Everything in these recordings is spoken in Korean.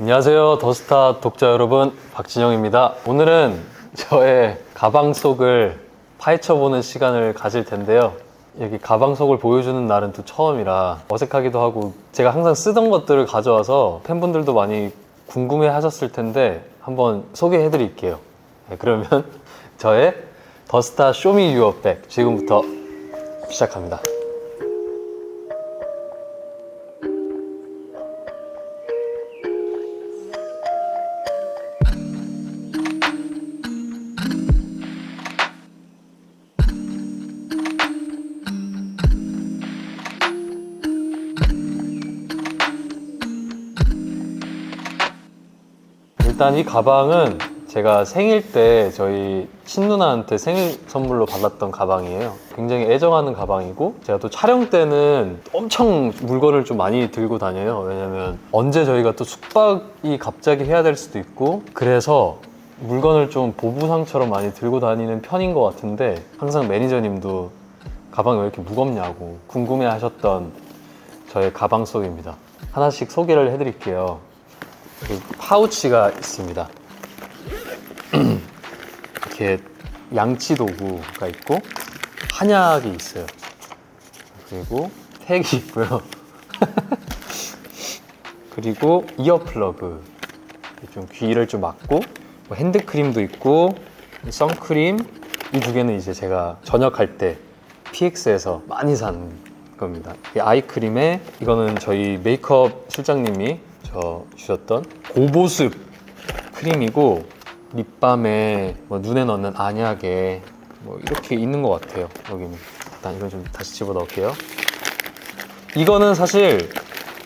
안녕하세요. 더스타 독자 여러분. 박진영입니다. 오늘은 저의 가방 속을 파헤쳐보는 시간을 가질 텐데요. 여기 가방 속을 보여주는 날은 또 처음이라 어색하기도 하고 제가 항상 쓰던 것들을 가져와서 팬분들도 많이 궁금해 하셨을 텐데 한번 소개해 드릴게요. 네, 그러면 저의 더스타 쇼미 유어백 지금부터 시작합니다. 일단 이 가방은 제가 생일 때 저희 친누나한테 생일 선물로 받았던 가방이에요. 굉장히 애정하는 가방이고 제가 또 촬영 때는 엄청 물건을 좀 많이 들고 다녀요. 왜냐면 언제 저희가 또 숙박이 갑자기 해야 될 수도 있고 그래서 물건을 좀 보부상처럼 많이 들고 다니는 편인 것 같은데 항상 매니저님도 가방이 왜 이렇게 무겁냐고 궁금해 하셨던 저의 가방 속입니다. 하나씩 소개를 해드릴게요. 여기 파우치가 있습니다. 이렇게 양치 도구가 있고 한약이 있어요. 그리고 택이 있고요. 그리고 이어플러그 좀 귀를 좀 막고 뭐 핸드크림도 있고 선크림 이 두 개는 이제 제가 전역할 때 PX에서 많이 산 겁니다. 이 아이크림에 이거는 저희 메이크업 실장님이 저 주셨던 고보습 크림이고 립밤에 뭐 눈에 넣는 안약에 뭐 이렇게 있는 것 같아요. 여기는 일단 이건 좀 다시 집어 넣을게요. 이거는 사실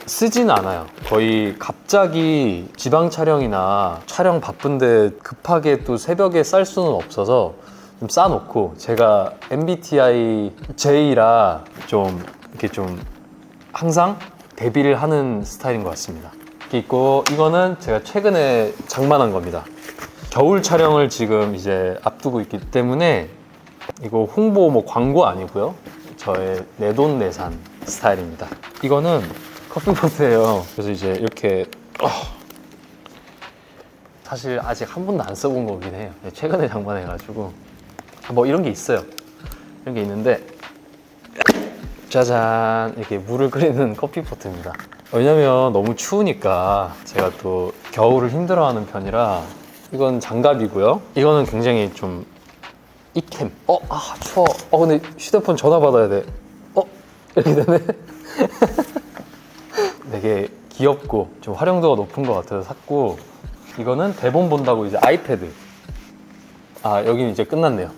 쓰진 않아요. 거의 갑자기 지방 촬영이나 촬영 바쁜데 급하게 또 새벽에 쌀 수는 없어서 좀 싸놓고 제가 MBTI J라 좀 이렇게 좀 항상 대비를 하는 스타일인 것 같습니다. 있고 이거는 제가 최근에 장만한 겁니다. 겨울 촬영을 지금 이제 앞두고 있기 때문에 이거 홍보 뭐 광고 아니고요. 저의 내돈내산 스타일입니다. 이거는 커피포트예요. 그래서 이제 이렇게 어, 사실 아직 한 번도 안 써본 거긴 해요. 네, 최근에 장만해가지고 뭐 이런 게 있어요. 이런 게 있는데 짜잔 이렇게 물을 끓이는 커피포트입니다. 왜냐면 너무 추우니까 제가 또 겨울을 힘들어하는 편이라 이건 장갑이고요. 이거는 굉장히 좀 이템. 어, 아 추워. 어 근데 휴대폰 전화 받아야 돼. 어 이렇게 되네. 되게 귀엽고 좀 활용도가 높은 것 같아서 샀고 이거는 대본 본다고 이제 아이패드. 아 여기는 이제 끝났네요.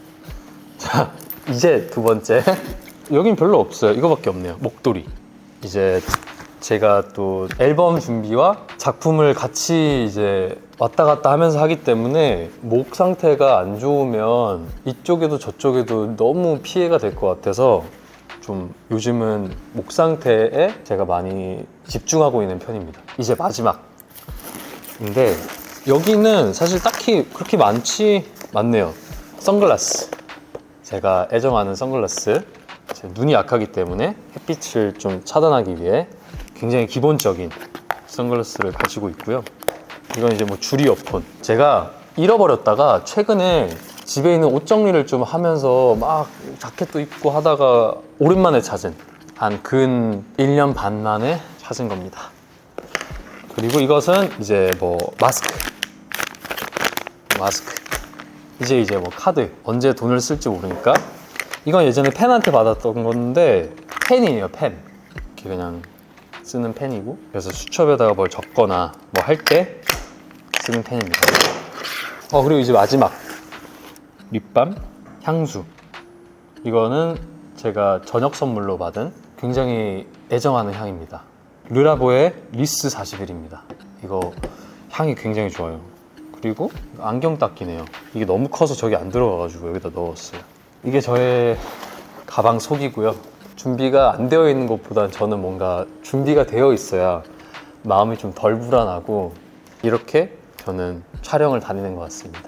자 이제 두 번째. 여긴 별로 없어요. 이거밖에 없네요. 목도리. 이제 제가 또 앨범 준비와 작품을 같이 이제 왔다 갔다 하면서 하기 때문에 목 상태가 안 좋으면 이쪽에도 저쪽에도 너무 피해가 될 것 같아서 좀 요즘은 목 상태에 제가 많이 집중하고 있는 편입니다. 이제 마지막. 근데 여기는 사실 딱히 그렇게 많지 많네요. 선글라스. 제가 애정하는 선글라스. 제 눈이 약하기 때문에 햇빛을 좀 차단하기 위해 굉장히 기본적인 선글라스를 가지고 있고요. 이건 이제 뭐 줄 이 어폰. 제가 잃어버렸다가 최근에 집에 있는 옷 정리를 좀 하면서 막 자켓도 입고 하다가 오랜만에 찾은 한 근 1년 반 만에 찾은 겁니다. 그리고 이것은 이제 뭐 마스크. 마스크. 이제 이제 뭐 카드. 언제 돈을 쓸지 모르니까. 이건 예전에 팬한테 받았던 건데 펜이에요, 펜. 이렇게 그냥 쓰는 펜이고. 그래서 수첩에다가 뭘 적거나 뭐 할 때 쓰는 펜입니다. 어, 그리고 이제 마지막. 립밤, 향수. 이거는 제가 저녁 선물로 받은 굉장히 애정하는 향입니다. 르라보의 리스 41입니다. 이거 향이 굉장히 좋아요. 그리고 안경 닦이네요. 이게 너무 커서 저기 안 들어가가지고 여기다 넣었어요. 이게 저의 가방 속이고요. 준비가 안 되어 있는 것보단 저는 뭔가 준비가 되어 있어야 마음이 좀 덜 불안하고 이렇게 저는 촬영을 다니는 것 같습니다.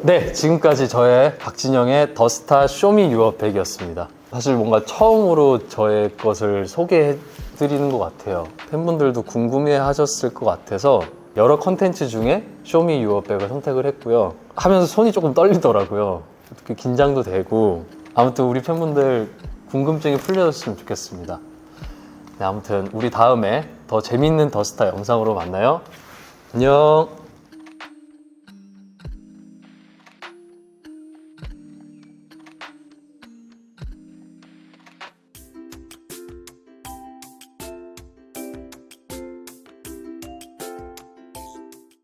네, 지금까지 저의 박진영의 더스타 쇼미 유어백이었습니다. 사실 뭔가 처음으로 저의 것을 소개해 드리는 것 같아요. 팬분들도 궁금해 하셨을 것 같아서 여러 컨텐츠 중에 쇼미 유어백을 선택을 했고요. 하면서 손이 조금 떨리더라고요. 그 긴장도 되고 아무튼 우리 팬분들 궁금증이 풀려졌으면 좋겠습니다. 네, 아무튼 우리 다음에 더 재밌는 더스타 영상으로 만나요. 안녕.